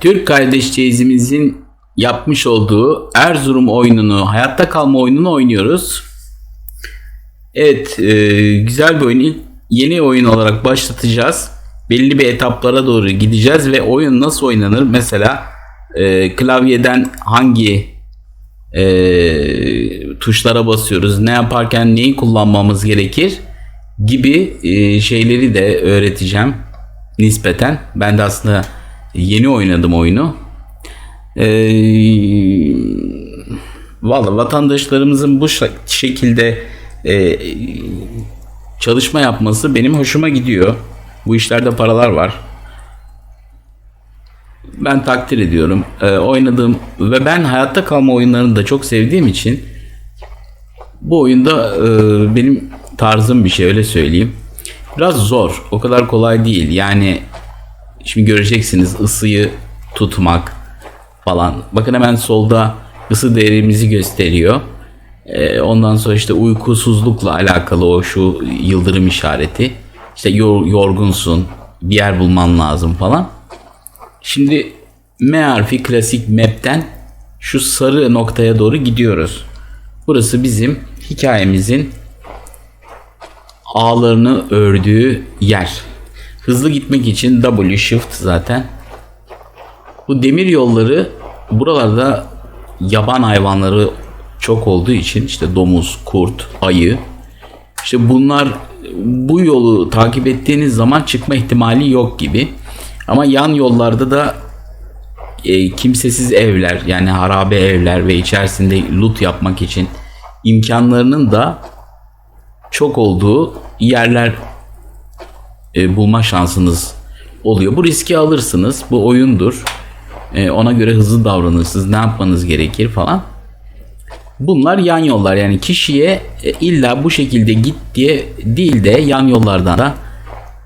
Türk kardeşçeyizimizin yapmış olduğu Erzurum oyununu, hayatta kalma oyununu oynuyoruz. Evet, e, güzel bir oyun. Yeni oyun olarak başlatacağız. Belli bir etaplara doğru gideceğiz ve oyun nasıl oynanır? Mesela e, klavyeden hangi e, tuşlara basıyoruz, ne yaparken neyi kullanmamız gerekir gibi e, şeyleri de öğreteceğim nispeten. Ben de aslında yeni oynadım oyunu. Ee, Valla vatandaşlarımızın bu şekilde e, çalışma yapması benim hoşuma gidiyor. Bu işlerde paralar var. Ben takdir ediyorum. Ee, oynadığım ve ben hayatta kalma oyunlarını da çok sevdiğim için bu oyunda e, benim tarzım bir şey öyle söyleyeyim. Biraz zor. O kadar kolay değil. Yani şimdi göreceksiniz ısıyı tutmak falan. Bakın hemen solda ısı değerimizi gösteriyor. Ee, ondan sonra işte uykusuzlukla alakalı o şu yıldırım işareti. İşte yor- yorgunsun, bir yer bulman lazım falan. Şimdi M klasik map'ten şu sarı noktaya doğru gidiyoruz. Burası bizim hikayemizin ağlarını ördüğü yer. Hızlı gitmek için W shift zaten. Bu demir yolları buralarda yaban hayvanları çok olduğu için işte domuz, kurt, ayı işte bunlar bu yolu takip ettiğiniz zaman çıkma ihtimali yok gibi. Ama yan yollarda da e, kimsesiz evler yani harabe evler ve içerisinde loot yapmak için imkanlarının da çok olduğu yerler e, bulma şansınız oluyor. Bu riski alırsınız. Bu oyundur. E, ona göre hızlı davranırsınız. Ne yapmanız gerekir falan. Bunlar yan yollar. Yani kişiye e, illa bu şekilde git diye değil de yan yollardan da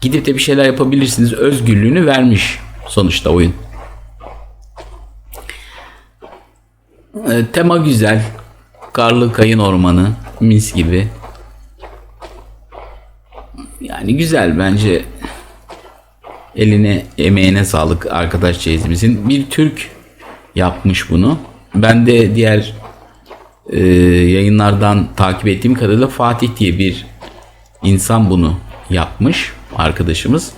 gidip de bir şeyler yapabilirsiniz. Özgürlüğünü vermiş sonuçta oyun. E, tema güzel. Karlı kayın ormanı. Mis gibi. Yani güzel bence. Eline emeğine sağlık arkadaş çeyizimizin. Bir Türk yapmış bunu. Ben de diğer e, yayınlardan takip ettiğim kadarıyla Fatih diye bir insan bunu yapmış arkadaşımız.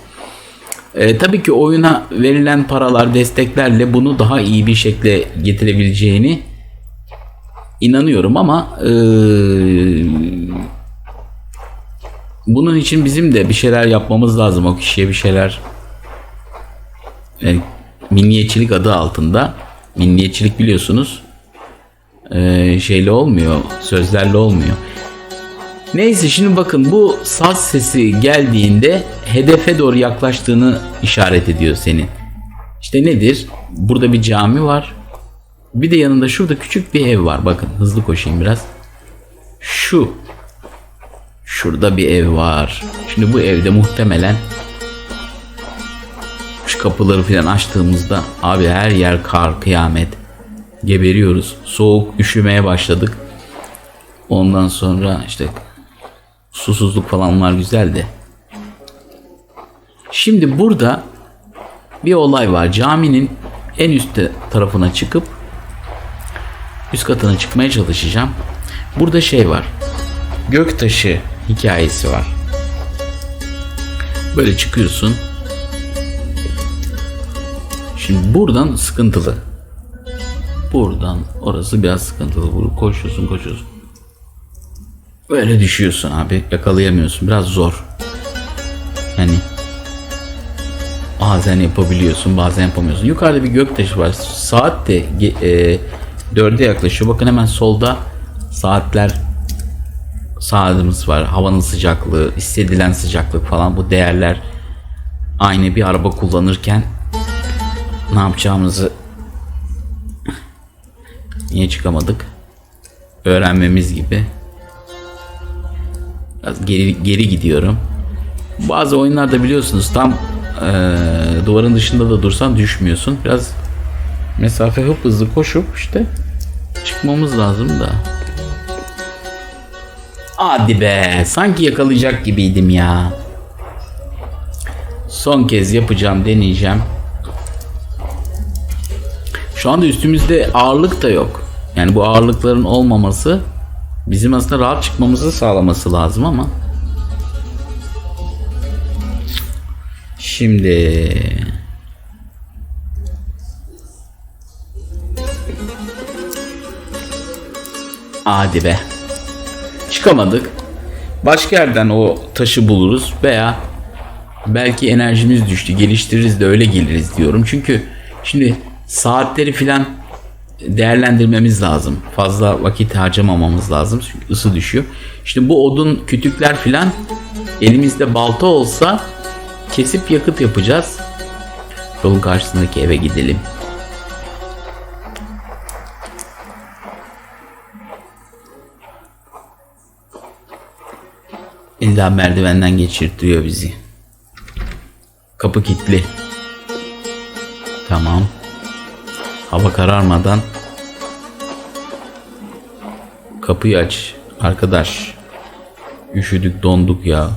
E, tabii ki oyuna verilen paralar, desteklerle bunu daha iyi bir şekilde getirebileceğini inanıyorum ama e, bunun için bizim de bir şeyler yapmamız lazım. O kişiye bir şeyler yani milliyetçilik adı altında milliyetçilik biliyorsunuz e, şeyle olmuyor sözlerle olmuyor. Neyse şimdi bakın bu saz sesi geldiğinde hedefe doğru yaklaştığını işaret ediyor senin. İşte nedir? Burada bir cami var. Bir de yanında şurada küçük bir ev var. Bakın hızlı koşayım biraz. Şu. Şurada bir ev var. Şimdi bu evde muhtemelen şu kapıları falan açtığımızda abi her yer kar, kıyamet. Geberiyoruz. Soğuk, üşümeye başladık. Ondan sonra işte susuzluk falan var güzel de. Şimdi burada bir olay var. Caminin en üst tarafına çıkıp üst katına çıkmaya çalışacağım. Burada şey var. Göktaşı hikayesi var. Böyle çıkıyorsun. Şimdi buradan sıkıntılı. Buradan orası biraz sıkıntılı. Bunu koşuyorsun koşuyorsun. Böyle düşüyorsun abi. Yakalayamıyorsun. Biraz zor. Yani bazen yapabiliyorsun bazen yapamıyorsun. Yukarıda bir göktaşı var. Saat de e, 4'e yaklaşıyor. Bakın hemen solda saatler saatimiz var. Havanın sıcaklığı, hissedilen sıcaklık falan bu değerler aynı bir araba kullanırken ne yapacağımızı niye çıkamadık? Öğrenmemiz gibi. Biraz geri, geri gidiyorum. Bazı oyunlarda biliyorsunuz tam e, duvarın dışında da dursan düşmüyorsun. Biraz mesafe hızlı koşup işte çıkmamız lazım da hadi be sanki yakalayacak gibiydim ya son kez yapacağım deneyeceğim Şu anda üstümüzde ağırlık da yok. Yani bu ağırlıkların olmaması bizim aslında rahat çıkmamızı sağlaması lazım ama Şimdi Hadi be. Çıkamadık. Başka yerden o taşı buluruz veya belki enerjimiz düştü. Geliştiririz de öyle geliriz diyorum. Çünkü şimdi saatleri filan değerlendirmemiz lazım. Fazla vakit harcamamamız lazım. Çünkü ısı düşüyor. İşte bu odun kütükler filan elimizde balta olsa kesip yakıt yapacağız. Yolun karşısındaki eve gidelim. İlla merdivenden geçirtiyor bizi. Kapı kilitli. Tamam. Hava kararmadan kapıyı aç arkadaş. Üşüdük donduk ya.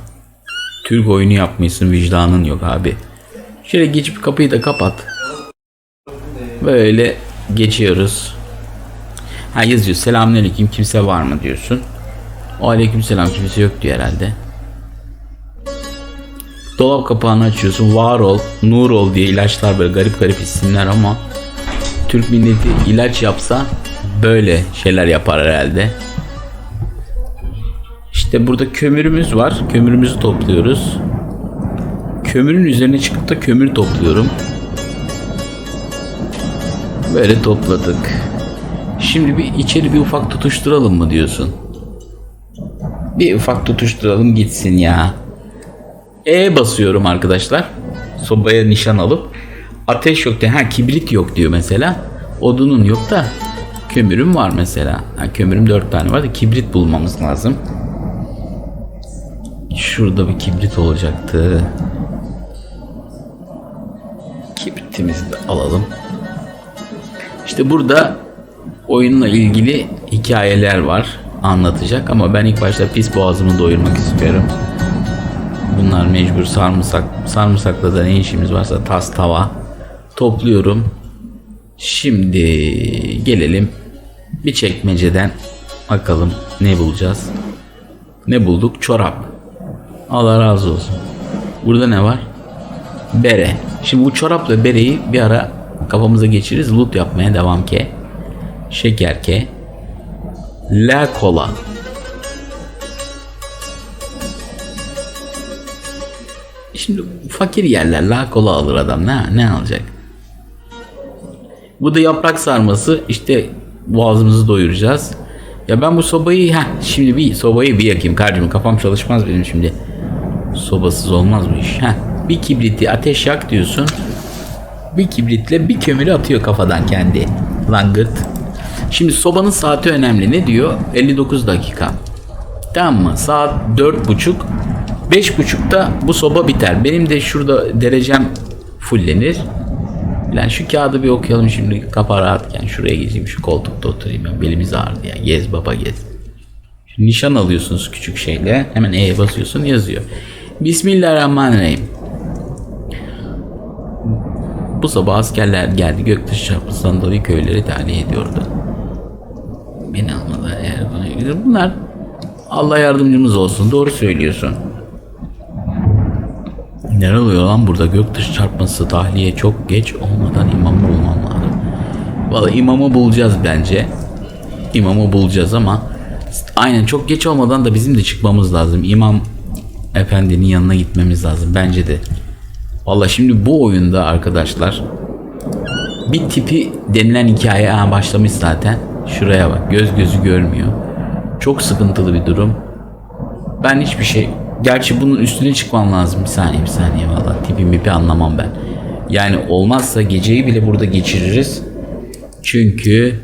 Türk oyunu yapmışsın vicdanın yok abi. Şöyle geçip kapıyı da kapat. Böyle geçiyoruz. Ha yazıyor selamünaleyküm kimse var mı diyorsun. Aleykümselam kimse yok diyor herhalde. Dolap kapağını açıyorsun. Var ol, nur ol diye ilaçlar böyle garip garip isimler ama Türk milleti ilaç yapsa böyle şeyler yapar herhalde. İşte burada kömürümüz var. Kömürümüzü topluyoruz. Kömürün üzerine çıkıp da kömür topluyorum. Böyle topladık. Şimdi bir içeri bir ufak tutuşturalım mı diyorsun? Bir ufak tutuşturalım gitsin ya. E basıyorum arkadaşlar. Sobaya nişan alıp ateş yok diye. Ha kibrit yok diyor mesela. Odunun yok da kömürüm var mesela. Ha, kömürüm 4 tane var da kibrit bulmamız lazım. Şurada bir kibrit olacaktı. Kibritimizi de alalım. İşte burada oyunla ilgili hikayeler var anlatacak ama ben ilk başta pis boğazımı doyurmak istiyorum. Bunlar mecbur sarımsak. Sarımsakla da ne işimiz varsa tas tava topluyorum. Şimdi gelelim bir çekmeceden bakalım ne bulacağız. Ne bulduk? Çorap. Allah razı olsun. Burada ne var? Bere. Şimdi bu çorapla bereyi bir ara kafamıza geçiririz. Loot yapmaya devam ke. Şeker ke. La kola. Şimdi fakir yerler la kola alır adam. Ne, ne alacak? Bu da yaprak sarması. İşte boğazımızı doyuracağız. Ya ben bu sobayı ha şimdi bir sobayı bir yakayım kardeşim kafam çalışmaz benim şimdi. Sobasız olmaz bu iş. Heh, bir kibriti ateş yak diyorsun. Bir kibritle bir kömürü atıyor kafadan kendi. Langırt. Şimdi sobanın saati önemli. Ne diyor? 59 dakika. Tamam mı? Saat 4.30. 5.30'da bu soba biter. Benim de şurada derecem fullenir. Lan şu kağıdı bir okuyalım şimdi kafa rahatken şuraya geçeyim şu koltukta oturayım ben belimiz ağrıdı ya gez baba gez. Şu nişan alıyorsunuz küçük şeyle hemen E'ye basıyorsun yazıyor. Bismillahirrahmanirrahim. Bu sabah askerler geldi göktaşı çarpısı Sandalı köyleri tahliye ediyordu. Beni almadı eğer bana Bunlar Allah yardımcımız olsun doğru söylüyorsun. Neler oluyor lan burada göktaşı çarpması tahliye çok geç olmadan imamı bulmam lazım. Valla imamı bulacağız bence. İmamı bulacağız ama aynen çok geç olmadan da bizim de çıkmamız lazım. İmam efendinin yanına gitmemiz lazım bence de. Valla şimdi bu oyunda arkadaşlar bir tipi denilen hikaye başlamış zaten. Şuraya bak göz gözü görmüyor. Çok sıkıntılı bir durum. Ben hiçbir şey Gerçi bunun üstüne çıkmam lazım. Bir saniye bir saniye valla. Tipimi bir anlamam ben. Yani olmazsa geceyi bile burada geçiririz. Çünkü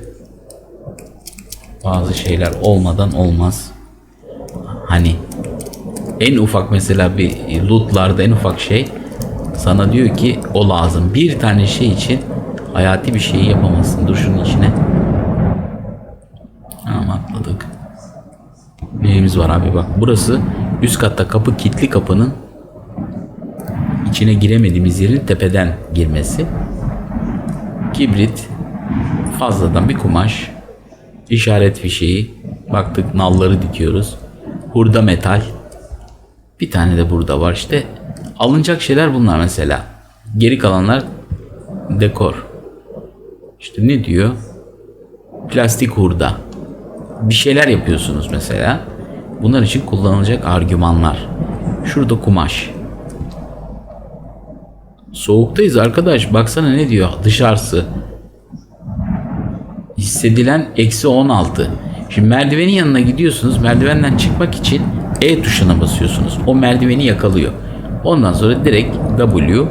bazı şeyler olmadan olmaz. Hani en ufak mesela bir lootlarda en ufak şey sana diyor ki o lazım. Bir tane şey için hayati bir şeyi yapamazsın. Dur şunun içine. Tamam atladık. Neyimiz var abi bak. Burası üst katta kapı kilitli kapının içine giremediğimiz yerin tepeden girmesi. Kibrit. fazladan bir kumaş, işaret fişeği, baktık nalları dikiyoruz. Hurda metal. Bir tane de burada var işte. Alınacak şeyler bunlar mesela. Geri kalanlar dekor. İşte ne diyor? Plastik hurda. Bir şeyler yapıyorsunuz mesela. Bunlar için kullanılacak argümanlar. Şurada kumaş. Soğuktayız arkadaş. Baksana ne diyor dışarısı. Hissedilen eksi 16. Şimdi merdivenin yanına gidiyorsunuz. Merdivenden çıkmak için E tuşuna basıyorsunuz. O merdiveni yakalıyor. Ondan sonra direkt W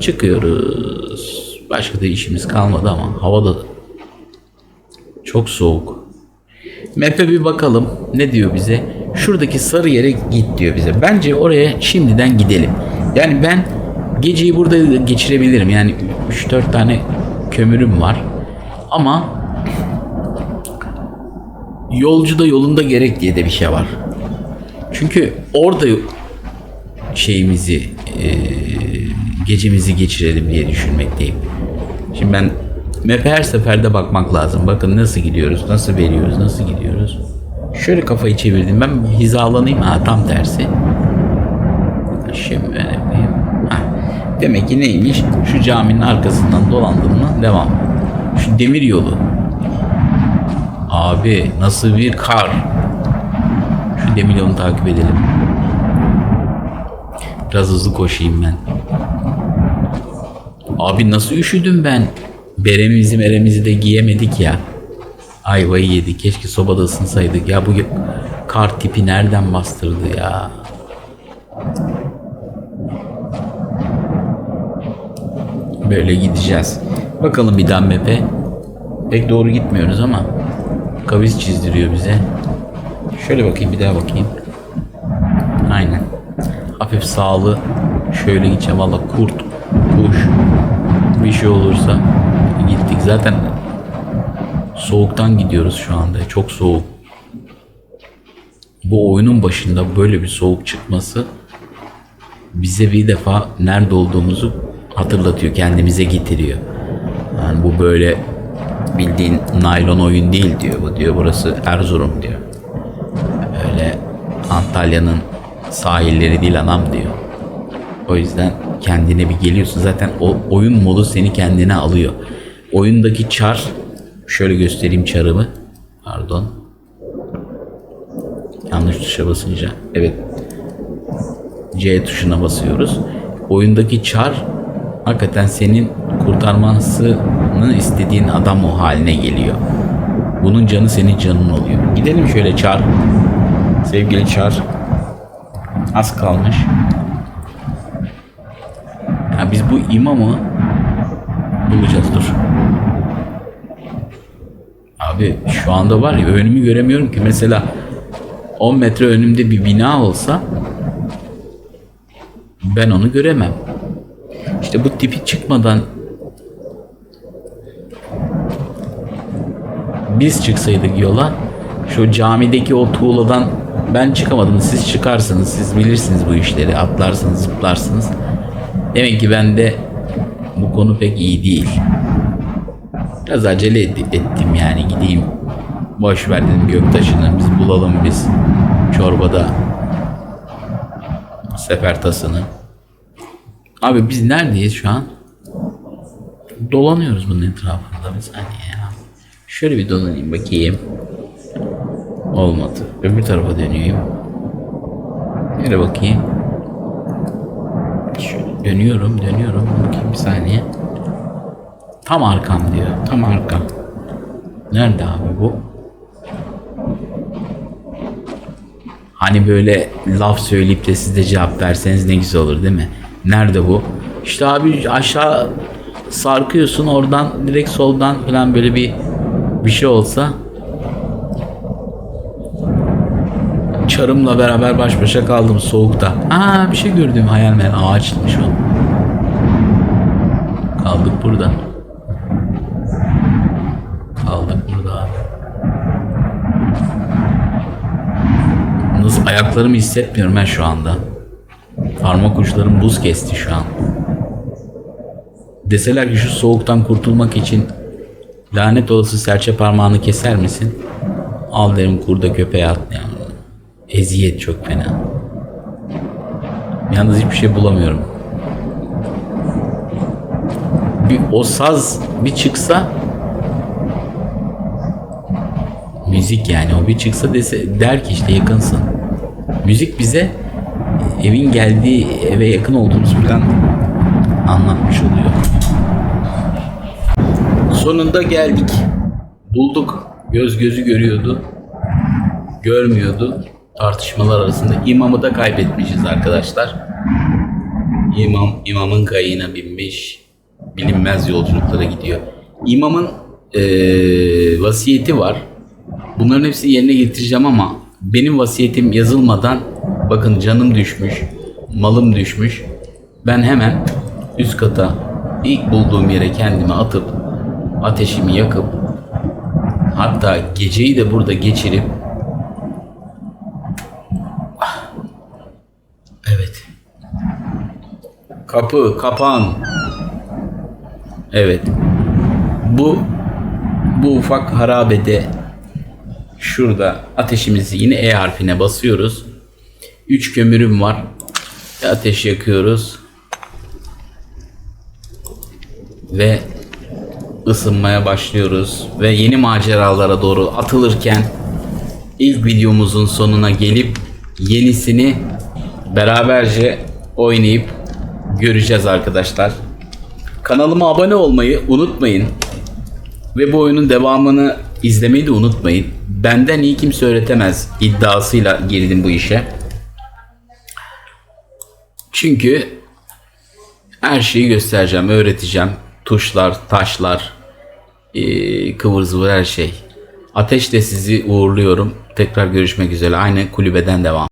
çıkıyoruz. Başka da işimiz kalmadı ama hava da çok soğuk. Map'e bir bakalım. Ne diyor bize? Şuradaki sarı yere git diyor bize. Bence oraya şimdiden gidelim. Yani ben geceyi burada geçirebilirim. Yani 3-4 tane kömürüm var. Ama yolcu da yolunda gerek diye de bir şey var. Çünkü orada şeyimizi eee, gecemizi geçirelim diye düşünmekteyim. Şimdi ben map'e her seferde bakmak lazım. Bakın nasıl gidiyoruz, nasıl veriyoruz, nasıl gidiyoruz. Şöyle kafayı çevirdim. Ben hizalanayım. Ha tam tersi. Şimdi yapayım. Ha. Demek ki neymiş? Şu caminin arkasından dolandım mı devam. Şu demir yolu. Abi nasıl bir kar. Şu demir yolunu takip edelim. Biraz hızlı koşayım ben. Abi nasıl üşüdüm ben. Beremizi meremizi de giyemedik ya. Ayvayı yedik. Keşke sobada ısınsaydık. Ya bu kar tipi nereden bastırdı ya. Böyle gideceğiz. Bakalım bir daha map'e. Pek doğru gitmiyoruz ama kavis çizdiriyor bize. Şöyle bakayım bir daha bakayım. Aynen. Hafif sağlı. Şöyle gideceğim valla kurt, kuş bir şey olursa. Zaten soğuktan gidiyoruz şu anda. Çok soğuk. Bu oyunun başında böyle bir soğuk çıkması bize bir defa nerede olduğumuzu hatırlatıyor, kendimize getiriyor. Yani bu böyle bildiğin naylon oyun değil diyor. Bu diyor burası Erzurum diyor. Öyle Antalya'nın sahilleri değil anam diyor. O yüzden kendine bir geliyorsun. Zaten o oyun modu seni kendine alıyor. Oyundaki çar şöyle göstereyim çarımı. Pardon. Yanlış tuşa basınca. Evet. C tuşuna basıyoruz. Oyundaki çar hakikaten senin kurtarmasını istediğin adam o haline geliyor. Bunun canı senin canın oluyor. Gidelim şöyle çar. Sevgili çar. Az kalmış. Ha, biz bu imamı bulacağız dur. Abi şu anda var ya önümü göremiyorum ki. Mesela 10 metre önümde bir bina olsa ben onu göremem. İşte bu tipi çıkmadan biz çıksaydık yola şu camideki o tuğladan ben çıkamadım. Siz çıkarsınız. Siz bilirsiniz bu işleri. Atlarsınız, zıplarsınız. Demek ki ben de bu konu pek iyi değil. Biraz acele et- ettim yani gideyim. Boş ver dedim Göktaş'ını biz bulalım biz. Çorbada sefer tasını. Abi biz neredeyiz şu an? Dolanıyoruz bunun etrafında bir saniye ya. Şöyle bir dolanayım bakayım. Olmadı. Öbür tarafa döneyim. Yere bakayım. Şöyle dönüyorum, dönüyorum. Bakayım bir saniye. Tam arkam diyor. Tam arkam. Nerede abi bu? Hani böyle laf söyleyip de siz de cevap verseniz ne güzel olur değil mi? Nerede bu? İşte abi aşağı sarkıyorsun oradan direkt soldan falan böyle bir bir şey olsa çarımla beraber baş başa kaldım soğukta. Aa bir şey gördüm hayal meyal ağaçmış o. Kaldık burada. Kaldık burada abi. Nasıl ayaklarımı hissetmiyorum ben şu anda. Parmak uçlarım buz kesti şu an. Deseler ki şu soğuktan kurtulmak için Lanet olası serçe parmağını keser misin? Al derim kurda köpeğe at. Yani. Eziyet çok fena. Yalnız hiçbir şey bulamıyorum. Bir o saz bir çıksa müzik yani o bir çıksa dese der ki işte yakınsın. Müzik bize evin geldiği eve yakın olduğumuz falan anlatmış oluyor. Sonunda geldik. Bulduk. Göz gözü görüyordu. Görmüyordu. Tartışmalar arasında imamı da kaybetmişiz arkadaşlar. İmam imamın kayığına binmiş. Bilinmez yolculuklara gidiyor. İmamın eee, vasiyeti var. Bunların hepsini yerine getireceğim ama benim vasiyetim yazılmadan bakın canım düşmüş, malım düşmüş. Ben hemen üst kata ilk bulduğum yere kendimi atıp ateşimi yakıp hatta geceyi de burada geçirip Evet. Kapı, kapan. Evet. Bu bu ufak harabede şurada ateşimizi yine E harfine basıyoruz. 3 kömürüm var. Ateş yakıyoruz. Ve ısınmaya başlıyoruz ve yeni maceralara doğru atılırken ilk videomuzun sonuna gelip yenisini beraberce oynayıp göreceğiz arkadaşlar. Kanalıma abone olmayı unutmayın. Ve bu oyunun devamını izlemeyi de unutmayın. Benden iyi kimse öğretemez iddiasıyla girdim bu işe. Çünkü her şeyi göstereceğim, öğreteceğim. Tuşlar, taşlar, eee, kıvır zıvır her şey. Ateşle sizi uğurluyorum. Tekrar görüşmek üzere. Aynı kulübeden devam.